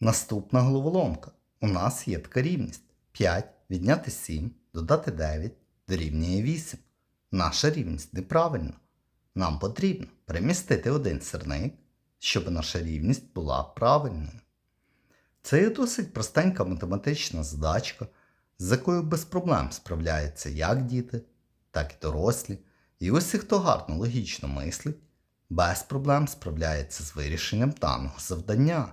Наступна головоломка. У нас є така рівність. 5 відняти 7, додати 9 дорівнює 8. Наша рівність неправильна. Нам потрібно перемістити один сирник, щоб наша рівність була правильною. Це є досить простенька математична задачка, з якою без проблем справляються як діти, так і дорослі. І усі, хто гарно логічно мислить, без проблем справляється з вирішенням даного завдання.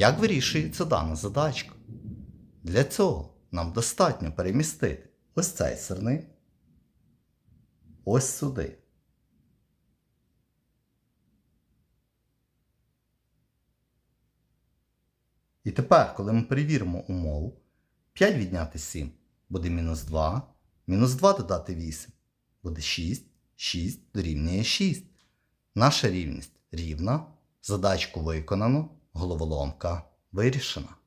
Як вирішується дана задачка? Для цього нам достатньо перемістити ось цей сирник ось сюди. І тепер, коли ми перевіримо умову, 5 відняти 7 буде мінус 2, мінус 2 додати 8 буде 6, 6 дорівнює 6. Наша рівність рівна, задачку виконано, головоломка вирішена.